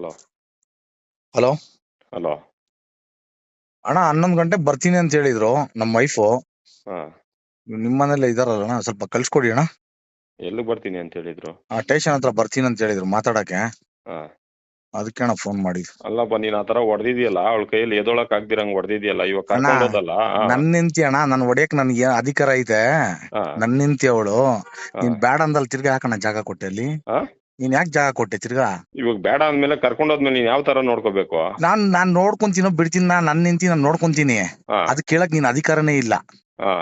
Hello. Hello. Hello. ಅಣ್ಣ ಹನ್ನೊಂದು ಗಂಟೆ ಬರ್ತೀನಿ ಅಂತ ಹೇಳಿದ್ರು ನಮ್ಮ ವೈಫು ಹಾ. ನಿಮ್ಮ ಮನೇಲೆ ಇದಾರಲ್ಲ ಅಣ್ಣ ಸ್ವಲ್ಪ ಕಳ್ಸ್ಕೊಡಿ ಅಣ್ಣ. ಎಲ್ಲಿಗೆ ಬರ್ತೀನಿ ಅಂತ ಹೇಳಿದ್ರು? ಆ ಸ್ಟೇಷನ್ ಹತ್ರ ಬರ್ತೀನಿ ಅಂತ ಹೇಳಿದ್ರು ಮಾತಾಡಕ್ಕೆ. ಹಾ. ಅದಕ್ಕೆ ಅಣ್ಣ ಫೋನ್ ಮಾಡಿ ಅಲ್ಲಪ್ಪ ನೀನ್ ಆತರ ಹೊಡೆದಿದ್ಯಲ್ಲ ಅವಳ ಕೈಯಲ್ಲಿ ಎದೊಳಕ್ ಆಗ್ದಿರಂಗ್ ಹೊಡೆದಿದ್ಯಲ್ಲ ಇವಾಗ ಕರ್ಕೊಂಡೋದಲ್ಲ ನನ್ ನಿಂತಿ ಅಣ್ಣ ನನ್ ಹೊಡಿಯಕ್ ನನ್ಗೆ ಅಧಿಕಾರ ಐತೆ. ನನ್ ನಿಂತಿ ಅವಳು. ನೀನ್ ಬ್ಯಾಡ್ ಅಂದಲ್ ತಿರ್ಗಾ ಹಾಕಣ ಜಾಗ ಕೊಟ್ಟೆ ಅಲ್ಲಿ ಹಾ? ನೀನ್ ಯಾಕೆ ಜಾಗ ಕೊಟ್ಟೆ ತಿರ್ಗಾ? ಇವಾಗ ಬೇಡ ಅಂದ್ಮೇಲೆ ಕರ್ಕೊಂಡೋದ್ಮೇಲೆ ನೀನ್ ಯಾವ ತರ ನೋಡ್ಕೋಬೇಕು? ನಾನ್ ನಾನ್ ನೋಡ್ಕೊಂತೀನೋ ಬಿಡ್ತೀನಿ ನಾ ನನ್ ನಿಂತಿ ನಾನ್ ನೋಡ್ಕೊಂತೀನಿ. ಹಾ. ಅದ್ ಕೇಳಕ್ ನೀನ್ ಅಧಿಕಾರನೇ ಇಲ್ಲ. ಹಾ.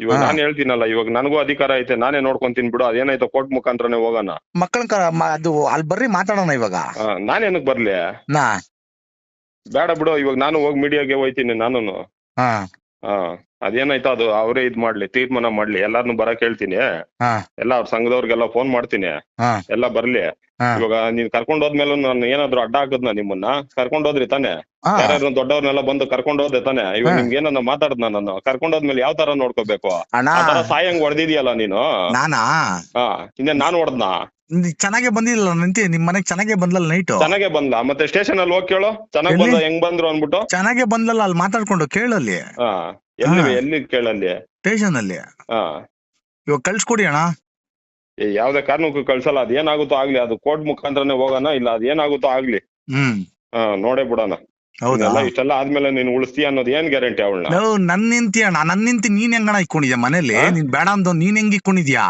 ಇವಾಗ ಹಾ. ನಾನ್ ಹೇಳ್ತೀನಲ್ಲ ಇವಾಗ ನನಗೂ ಅಧಿಕಾರ ಐತೆ ನಾನೇ ನೋಡ್ಕೊಂತೀನಿ ಬಿಡು ಅದೇನಾಯ್ತು ಕೋರ್ಟ್ ಮುಖಾಂತರನೇ ಹೋಗೋಣ. ಮಕ್ಕಳನ್ ಅದು ಅಲ್ಲಿ ಬರ್ರಿ ಮಾತಾಡೋಣ ಇವಾಗ. ಹಾ ನಾನೇನಕ್ ಬರ್ಲಿ? ನಾ. ಬೇಡ ಬಿಡು ಇವಾಗ ನಾನು ಹೋಗಿ ಮೀಡಿಯಾಗೆ ಹೋಯ್ತೀನಿ ನಾನು ಹಾ. ಹಾ ಅದೇನಾಯ್ತು ಅದು ಅವರೇ ಇದ್ ಮಾಡ್ಲಿ ತೀರ್ಮಾನ ಮಾಡ್ಲಿ ಎಲ್ಲಾರ್ನು ಬರಕ್ ಹೇಳ್ತೀನಿ ಹಾ. ಎಲ್ಲ ಅವ್ರ ಸಂಘದವ್ರಿಗೆಲ್ಲ ಫೋನ್ ಮಾಡ್ತೀನಿ. ಹಾ. ಎಲ್ಲ ಬರ್ಲಿ. ಹಾ. ಇವಾಗ ನೀನ್ ಕರ್ಕೊಂಡ್ ಹೋದ್ಮೇಲೆ ನಾನು ಏನಾದ್ರು ಅಡ್ಡ ಹಾಕದ್ನ ನಿಮ್ಮನ್ನ ಕರ್ಕೊಂಡ್ ಹೋದ್ರಿ ತಾನೆ. ಹಾ. ಯಾರ್ಯಾರು ದೊಡ್ಡವ್ರನ್ನೆಲ್ಲ ಬಂದು ಕರ್ಕೊಂಡ್ ಹೋದೆ ತಾನೆ. ಇವಾಗ ಹಾ. ನಿಮ್ಗೆ ಏನನ್ನ ಮಾತಾಡ್ದ ನಾನು? ಕರ್ಕೊಂಡ್ ಹೋದ್ಮೇಲೆ ಯಾವ ತರ ನೋಡ್ಕೋಬೇಕು? ಅಣ್ಣ. ಆ ತರ ಸಾಯಂಗ್ ಹೊಡೆದಿದ್ಯಲ್ಲ ನೀನು? ನಾನಾ? ಹಾ ಇನ್ನೇನ್ ನಾನ್ ಹೊಡೆದ್ನ? ಚೆನ್ನಾಗೆ ಬಂದಿಲ್ಲ ನಂತಿ? ನಿಮ್ ಮನೆಗ್ ಚೆನ್ನಾಗೆ ಬಂದಲ್ಲ ನೈಟ್ ಚೆನ್ನಾಗೆ ಬಂದ. ಮತ್ತೆ ಸ್ಟೇಷನ್ ಅಲ್ಲಿ ಹೋಗಿ ಕೇಳೋ. ಚೆನ್ನಾಗಿ? ಬಂದ ಹೆಂಗ್ ಬಂದ್ರು ಅನ್ಬಿಟ್ಟು ಚೆನ್ನಾಗೆ ಬಂದಲ್ಲ ಅಲ್ಲಿ ಮಾತಾಡ್ಕೊಂಡು ಕೇಳಲ್ಲಿ ಹಾ. ಎಲ್ಲಿ ಎಲ್ಲಿ ಕೇಳಲ್ಲಿ ಸ್ಟೇಷನ್ ಅಲ್ಲಿ. ಹಾ. ಇವಾಗ ಕಳ್ಸ್ಕೊಡಿ ಅಣ್ಣ. ಏ, ಯಾವ್ದೇ ಕಾರಣಕ್ಕೂ ಕಳ್ಸಲ್ಲ. ಅದ್ ಏನಾಗುತ್ತೋ ಆಗ್ಲಿ. ಅದು ಕೋರ್ಟ್ ಮುಖಾಂತರನೇ ಹೋಗೋಣ ಇಲ್ಲ ಅದ್ ಏನಾಗುತ್ತೋ ಆಗ್ಲಿ. ಹ್ಮ್. ಹಾ ನೋಡೇ ಬಿಡೋಣ. ಹೌದಾ? ಇದೆಲ್ಲ ಇಷ್ಟೆಲ್ಲ ಆದ್ಮೇಲೆ ನೀನ್ ಉಳಿಸ್ತೀಯ ಅನ್ನೋದು ಏನ್ ಗ್ಯಾರಂಟಿ ಅವಳನ್ನ? ನಾವು ನನ್ ನಿಂತಿ ಅಣ್ಣ. ನನ್ ನಿಂತಿ ನೀನ್ ಹೆಂಗಣ ಇಕ್ಕೊಂಡಿದ್ಯಾ ಮನೇಲಿ? ಹಾ? ನೀನ್ ಬೇಡ ಅಂದ್ ನೀನ್ ಹೆಂಗ್ ಇಕ್ಕೊಂಡಿದ್ಯಾ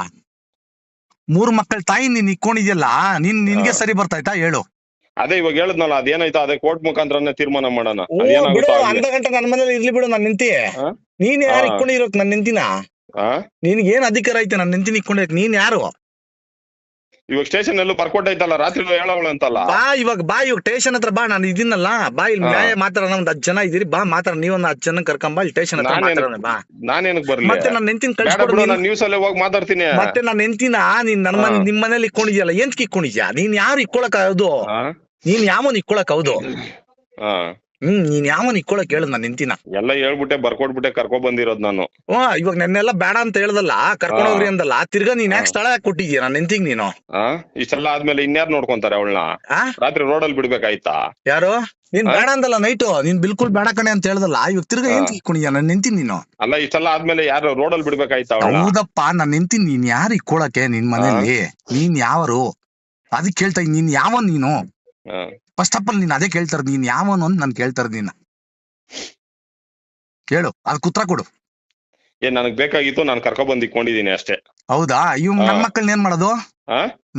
ಮೂರ್ ಮಕ್ಕಳ ತಾಯಿ ನೀನ್ ಇಕ್ಕೊಂಡಿದ್ಯಲ್ಲ ನಿನ್ ನಿನ್ಗೆ ಸರಿ ಬರ್ತಾಯ್ತಾ ಹೇಳು. ಅದೇ ಇವಾಗ ಹೇಳದ್ನಲ್ಲ ಅದೇನಾಯ್ತು ಅದೇ ಕೋರ್ಟ್ ಮುಖಾಂತರನೇ ತೀರ್ಮಾನ ಮಾಡೋಣ. ಬಿಡು ಅರ್ಧ ಗಂಟೆ ನನ್ನ ಮನೇಲಿ ಇರ್ಲಿ ಬಿಡು ನಾನು ನಿಂತಿ? ನೀನ್ ಯಾರು. ಇಕ್ಕೊಂಡಿರೋಕ್ ನನ್ ನಿಂತಿನ? ನಿನ್ಗೇನ್ ನಿನ್ಗೆ ಏನ್ ಅಧಿಕಾರ ಐತೆ ನನ್ ನಿಂತಿನ ಇಕ್ಕೊಂಡಿರೋಕ್ ನೀನ್ ಯಾರು? ಇವಾಗ ಸ್ಟೇಷನ್ ಎಲ್ಲೂ ಬರ್ಕೊಟ್ಟೈತಲ್ಲ ರಾತ್ರಿ ಹೇಳವಳು ಅಂತಲ್ಲ. ಬಾ ಇವಾಗ ಬಾ ಇವಾಗ ಸ್ಟೇಷನ್ ಹತ್ರ ಬಾ ನಾನು ಇದಿನಲ್ಲ. ಬಾ ಇಲ್ಲಿ. ನ್ಯಾಯ ಮಾತಾಡೋಣ ಒಂದ್ ಹತ್ತು ಜನ ಇದೀರಿ ಬಾ ಮಾತಾಡ ನೀವೊಂದ್ ಹತ್ತು ಜನ ಕರ್ಕೊಂಬಾ ಇಲ್ಲಿ ಸ್ಟೇಷನ್ ಹತ್ರ ಮಾತಾಡೋಣ ಬಾ. ನಾನೇನಕ್ ಬರ್ಲಿ? ಮತ್ತೆ ನಾನು ನೆಂತಿನ ಕಳ್ಸ್ಕೊಡು ನಾನು ನ್ಯೂಸ್ ಅಲ್ಲಿ ಹೋಗಿ ಮಾತಾಡ್ತೀನಿ. ಮತ್ತೆ ನಾನು ನೆಂತಿನ ನೀನ್ ನನ್ನ ಮನೆ ನಿಮ್ಮ ನಿಮ್ ಮನೇಲಿ ಇಕ್ಕೊಂಡಿದ್ಯಲ್ಲ ಏನ್ಕ್ ಇಕ್ಕೊಂಡಿದ್ಯಾ? ನೀನ್ ಯಾರು ಇಕ್ಕೊಳಕ್ ಹೌದು? ನೀನ್ ಯಾವನ್ ಇಕ್ಕೊಳಕ್ ಹೌದು? ಹ್ಮ್ ನೀನ್ ಯಾವನ್ ಇಕ್ಕೊಳಕ್ ಹೇಳು ನಾನು ನಿಂತಿನ? ಎಲ್ಲ ಹೇಳ್ಬಿಟ್ಟೆ ಬರ್ಕೊಟ್ಬಿಟ್ಟೆ ಕರ್ಕೊ ಬಂದಿರೋದ್ ನಾನು. ಹ್ಮ್ ಇವಾಗ ನೆನ್ನೆಲ್ಲ ಬೇಡ ಅಂತ ಹೇಳ್ದಲ್ಲ ಕರ್ಕೊಂಡ್ ಹೋಗ್ರಿ ಅಂದಲ್ಲ ತಿರ್ಗಾ ನೀನ್ ಯಾಕೆ ಹಾ. ಸ್ಥಳ ಯಾಕೆ ಕೊಟ್ಟಿದ್ಯಾ ನಾನು ನಿಂತಿಗ್ ನೀನು. ಹಾ ಇಷ್ಟೆಲ್ಲ ಆದ್ಮೇಲೆ ಇನ್ಯಾರು ನೋಡ್ಕೊಂತಾರೆ ಅವಳನ್ನ? ರಾತ್ರಿ ರಾತ್ರಿ ಅಲ್ಲಿ ಬಿಡ್ಬೇಕಾಯ್ತಾ? ಯಾರು? ನೀನ್ ಬೇಡ ಅಂದಲ್ಲ ನೈಟು ನೀನ್ ಬಿಲ್ಕುಲ್ ಬೇಡ ಕಣೆ ಅಂತ ಹೇಳ್ದಲ್ಲ ಇವಾಗ ತಿರ್ಗಾ ಹಾ. ಏನ್ ಇಕ್ಕೊಂಡಿದ್ಯಾ ನಾನು ನಿಂತೀನಿ ನೀನು. ಅಲ್ಲ ಇಷ್ಟೆಲ್ಲ ಆದ್ಮೇಲೆ ಯಾರು ರೋಡಲ್ಲಿ ಬಿಡ್ಬೇಕಾಯ್ತಾ ಅವಳನ್ನ? ಹೌದಪ್ಪ ನಾನ್ ನಿಂತೀನಿ. ನೀನ್ ಯಾರು ಇಕ್ಕೊಳಕ್ಕೆ ನಿನ್ ಮನೇಲಿ? ನೀನ್ ಯಾವರು? ಅದಕ್ಕೆ ಕೇಳ್ತಾ ಇದ್ದೀನಿ ನೀನ್ ಯಾವ ನೀನು? ಹಾ. ಫಸ್ಟ್ ಆಫ್ ಆಲ್ ನೀನ್ ಅದೇ ಕೇಳ್ತಾರ ನೀನ್ ಯಾವನು ಅಂತ ನಾನು ಕೇಳ್ತಾರ ನೀನ್ ಕೇಳು. ಅದ್ ಕುತ್ರ ಕೊಡು. ಏ ನನಗ್ ಬೇಕಾಗಿತ್ತು. ನಾನು ಕರ್ಕೊ ಬಂದ್ ಇಕ್ಕೊಂಡಿದೀನಿ ಅಷ್ಟೇ. ಹೌದಾ? ಇವ್. ನನ್ ಮಕ್ಕಳನ್ನ ಏನ್ ಮಾಡೋದು?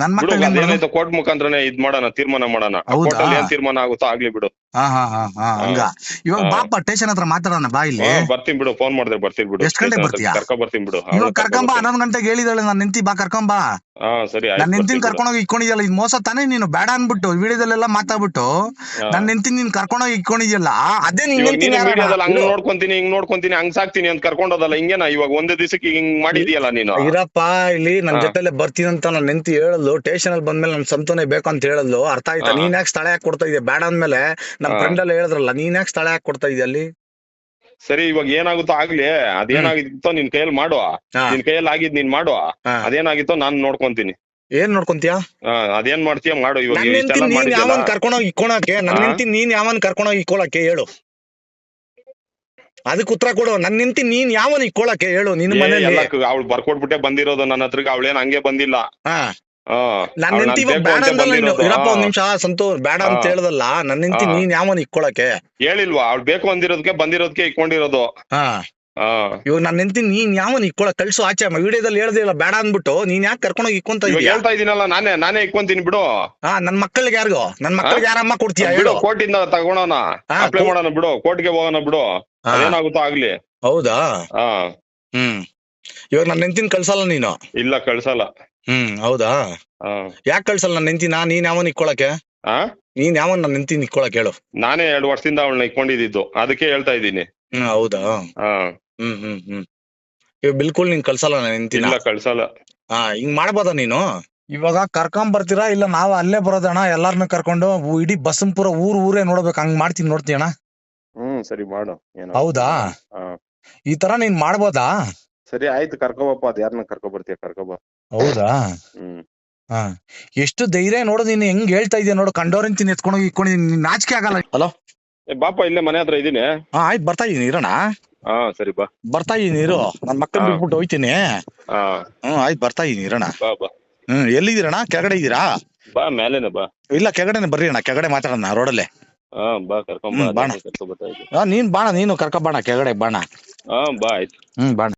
ನನ್ ಮಕ್ಕಳನ್ನ ಕೋರ್ಟ್ ಮುಖಾಂತರನೇ ಇದ್ ಮಾಡೋಣ ತೀರ್ಮಾನ ಮಾಡೋಣ. ಹೌದಾ? ಕೋರ್ಟ್ ಅಲ್ಲಿ ಏನ್ ತೀರ್ಮಾನ ಆಗುತ್ತೋ ಆಗ್ಲಿ ಬಿಡು. ಹಾ ಹಾ ಹಾ ಹಾ ಹಂಗ. ಇವಾಗ. ಬಾಪ ಟೇಷನ್ ಹತ್ರ ಮಾತಾಡೋಣ ಬಾ ಇಲ್ಲಿ. ಬರ್ತೀನಿ ಬಿಡು ಫೋನ್ ಮಾಡಿದ್ರೆ ಬರ್ತೀನಿ ಬಿಡು. ಎಷ್ಟ್ ಗಂಟೆ ಬರ್ತೀಯಾ? ಬರ್ತೀನಿ ಬಿಡು. ಇವಾಗ ಕರ್ಕೊಂಬ ಹನ್ನೊಂದು ಗಂಟೆಗೆ ಹೇಳಿದಾಳೆ ನಾನು ನಿಂತಿ ಬಾ ಕರ್ಕೊಂಬಾ ಹಾ ಸರಿ ನಾನು ನಿಂತಿನ. ಕರ್ಕೊಂಡೋಗಿ ಇಕ್ಕೊಂಡಿದ್ಯಲ್ಲ ಇದು ಮೋಸ ತಾನೇ ನೀನು ಬೇಡ ಅನ್ಬಿಟ್ಟು ವಿಡಿಯೋದಲ್ಲೆಲ್ಲ ಮಾತಾಡ್ಬಿಟ್ಟು ನಾನು ನಿಂತಿನ ನೀನ್ ಕರ್ಕೊಂಡೋಗಿ ಇಕ್ಕೊಂಡಿದ್ಯಲ್ಲ ಅದೇ ನೀನ್ ನಿಂತಿನ ಹಂಗ್ ನೋಡ್ಕೊಂತೀನಿ ಹಿಂಗ್ ನೋಡ್ಕೊಂತೀನಿ ಹಂಗ್ ಸಾಕ್ತೀನಿ ಅಂತ ಕರ್ಕೊಂಡೋದಲ್ಲ ಹಿಂಗೇನ? ಇವಾಗ ಒಂದೇ ದಿವಸಕ್ಕೆ ಹಿಂಗ್ ಮಾಡಿದೀಯಲ್ಲ ನೀನು? ಇರಪ್ಪ ಇಲ್ಲಿ ನನ್. ಜೊತೆಲೆ ಬರ್ತೀನಿ ಅಂತ ನಾನು ನಿಂತಿ ಹೇಳಲು ಟೇಷನ್ ಅಲ್ಲಿ ಬಂದ್ಮೇಲೆ ನನ್ ಸಂತೋನೆ ಬೇಕು ಅಂತ ಹೇಳಲು ಅರ್ಥ ಆಯ್ತಾ. ನೀನ್ ಯಾಕೆ ಸ್ಥಳ ಯಾಕೆ ಕೊಡ್ತಾ ಇದೆಯಾ? ಬೇಡ ಅಂದ್ಮೇಲೆ ನಮ್ ಫ್ರೆಂಡ್ ಎಲ್ಲ ಹೇಳಿದ್ರಲ್ಲ ನೀನ್ ಯಾಕೆ ಸ್ಥಳ ಯಾಕೆ ಕೊಡ್ತಾ ಇದೆಯಾ ಅಲ್ಲಿ? ಸರಿ ಇವಾಗ ಏನಾಗುತ್ತೋ ಆಗ್ಲಿ ಅದೇನಾಗಿತ್ತೋ ನಿನ್ ಕೈಯಲ್ಲಿ ಮಾಡುವ. ನಿನ್ ಕೈಯಲ್ಲಿ ಆಗಿದ್ ನೀನ್ ಮಾಡುವ. ಅದೇನಾಗಿತ್ತೋ ನಾನ್ ನೋಡ್ಕೊಂತೀನಿ. ಏನ್ ನೋಡ್ಕೊಂತೀಯ? ಅದೇನ್ ಮಾಡ್ತೀಯ ಮಾಡು ಇವಾಗ ನನ್ ಯಾವನ್ ಕರ್ಕೊಂಡೋಗಿ ಇಕ್ಕೊಳಕ್ಕೆ ನನ್. ನಿಂತಿ ನೀನ್ ಯಾವನ್ ಕರ್ಕೊಂಡೋಗಿ ಇಕ್ಕೊಳಕ್ಕೆ ಹೇಳು. ಅದಕ್ಕೆ ಉತ್ತರ ಕೊಡು ನನ್ ನಿಂತಿ ನೀನ್ ಯಾವನ್ ಇಕ್ಕೊಳಕ್ಕೆ ಹೇಳು ನಿನ್ ಮನೆಯಲ್ಲಿ. ಅವಳು ಬರ್ಕೊಟ್ಬಿಟ್ಟೆ ಬಂದಿರೋದು ನನ್ನ ಹತ್ರಕ್ಕೆ ಅವಳೇನ್ ಹಂಗೆ ಬಂದಿಲ್ಲ. ಹಾ ಹಾ ನನ್ ಅವ್ಳ್ ನಿಂತಿ ನಾನ್ ಇವಾಗ ಬೇಡ ಅಂದಲ್ಲ ನೀನು. ಇರಪ್ಪ ಒಂದ್ ನಿಮಿಷ ಬೇಡ ಅಂತ. ಹೇಳ್ದಲ್ಲ. ನನ್ ನಿಂತಿ ನೀನ್ ಯಾವನ್ ಇಕ್ಕೊಳಕ್ಕೆ? ಹೇಳಿಲ್ವಾ ಅವ್ಳು ಬೇಕು ಅಂದಿರೋದಕ್ಕೆ ಬಂದಿರೋದಕ್ಕೆ ಇಕ್ಕೊಂಡಿರೋದು. ಹಾ ಹಾ ಇವಾಗ ನಾನ್ ಯಾವನ್ ಇಕ್ಕೊಳಕ್ ಕಳ್ಸು ಆಚೆ ವಿಡಿಯೋದಲ್ಲಿ ಹೇಳದೇ ಇಲ್ಲ ಬೇಡ ಅಂದ್ಬಿಟ್ಟು. ನೀನ್ ಯಾಕೆ ಕರ್ಕೊಂಡೋಗಿ ಇಕ್ಕೊಂತ ಹೇಳ್ತಾ ಇದೀನಲ್ಲ ನಾನೇ ನಾನೇ ಇಕ್ಕೊಂತೀನಿ ಬಿಡು. ಹಾ ನನ್ ಮಕ್ಕಳಿಗೆ ಯಾರಿಗೋ? ನನ್ ಮಕ್ಕಳಿಗೆ ಯಾರಮ್ಮ ಕೊಡ್ತೀಯಾ? ಬಿಡು ಕೋರ್ಟಿಂದ ತಗೊಳೋಣ. ಅಪ್ಲೈ ಮಾಡೋಣ ಬಿಡು. ಕೋರ್ಟ್ಗೆ ಹೋಗೋಣ ಬಿಡು. ಏನಾಗುತ್ತೋ ಆಗ್ಲಿ. ಹೌದಾ? ಹ್ಮ್. ಇವಾಗ ನನ್ ಹೆಂಡತಿನ ಕಳ್ಸಲ್ಲ ನೀನು? ಇಲ್ಲ ಕಳ್ಸಲ್ಲ. ಹ್ಮ್ ಹೌದಾ? ಯಾಕೆ ಕಳ್ಸಲ್ಲ ನನ್ ನಾ ನೀನ್ ಯಾವನ್ ಇಕ್ಕೊಳಕ್ಕೆ? ಆ? ನೀನ್ ಯಾವನ್ ನನ್ ನೆಂತಿನ ಇಕ್ಕೊಳಕ್ ಹೇಳು. ನಾನೇ ಎರಡು ವರ್ಷದಿಂದ ಅವಳನ್ನ ಇಟ್ಕೊಂಡಿದ್ದು ಅದಕ್ಕೆ ಹೇಳ್ತಾ ಇದ್ದೀನಿ. ಹ್ಮ್ ಹೌದಾ? ಹಾ. ಹ್ಮ್ ಹ್ಮ್ ಹ್ಮ್. ಇವಾಗ ಬಿಲ್ಕುಲ್ ನೀನ್ ಕಳ್ಸಲ್ಲ ನನ್ನ ನೆಂತಿನ ಇಲ್ಲ ಕಳ್ಸಲ್ಲ. ಹಾ ಹಿಂಗ್ ಮಾಡ್ಬೋದಾ ನೀನು? ಇವಾಗ ಕರ್ಕೊಂಡ್ ಬರ್ತೀರಾ? ಇಲ್ಲ ನಾವ್ ಅಲ್ಲೇ ಬರೋದಣ್ಣ? ಎಲ್ಲಾರನ್ನ ಕರ್ಕೊಂಡು ಊ- ಇಡೀ ಬಸಂಪುರ ಊರ್ ಊರೇ ನೋಡ್ಬೇಕು. ಹಂಗ್ ಮಾಡ್ತೀನಿ ನೋಡ್ತೀಯ ಅಣ್ಣ ಹ್ಮ್ ಸರಿ ಮಾಡು. ಏನೋ. ಹೌದಾ? ಹಾ. ಈ ತರ ನೀನ್ ಮಾಡ್ಬೋದಾ? ಸರಿ ಆಯ್ತು. ಕರ್ಕೊಬಪ್ಪ ಅದ್ ಯಾರನ್ನ ಕರ್ಕೊ ಬರ್ತೀಯ? ಕರ್ಕೊಬ ಹೌದಾ? ಹ. ಎಷ್ಟು ಧೈರ್ಯ ನೋಡು ನೀನು ಹೆಂಗ್ ಹೇಳ್ತಾ ಇದೀಯ ನೋಡು ಕಂಡೋರಿಂತೀನಿ ಎತ್ಕೊಂಡು ಇಟ್ಕೊಂಡು ನೀನ್ ನಾಚಿಕೆ ಆಗಲ್ಲ. ಹಲೋ? ಏ ಬಾಪ ಇಲ್ಲೇ ಮನೆ ಹತ್ರ ಇದೀನಿ. ಹಾ ಆಯ್ತು ಬರ್ತಾ ಇದೀನಿ ಇರೋಣ? ಹಾ ಸರಿ ಬಾ. ಬರ್ತಾ ಇದೀನಿ ಇರು. ನನ್ ಮಕ್ಕಳು. ಬಿಟ್ಬಿಟ್ಟು ಹೋಯ್ತೀನಿ. ಹಾ. ಹ್ಮ್ ಆಯ್ತು ಬರ್ತಾ ಇದೀನಿ ಇರೋಣ? ಬಾ ಬಾ. ಹ್ಮ್ ಎಲ್ಲಿದ್ದೀರಣ್ಣ? ಕೆಳಗಡೆ ಇದ್ದೀರಾ ಬಾ ಮೇಲೇನೆ ಬಾ. ಇಲ್ಲ ಕೆಳಗಡೆನೆ ಬರ್ರಿ ಅಣ್ಣ ಕೆಳಗಡೆ ಮಾತಾಡೋಣ ರೋಡಲ್ಲೇ. ಹಾ ಬಾ ಕರ್ಕೊಂಡ್ ಹ್ಮ್, ಬಾಣ. ಕರ್ಕೊಂಡ್ ಬರ್ತಾ ಇದ್ದೀನಿ ಆ, ನೀನ್ ಬಾಣ ನೀನು ಕರ್ಕ ಬಾಣ ಕೆಳಗಡೆ ಬಾಣ. ಹ್ಮ್ ಬಾ ಆಯ್ತು. ಹ್ಮ್ ಬಾಣ.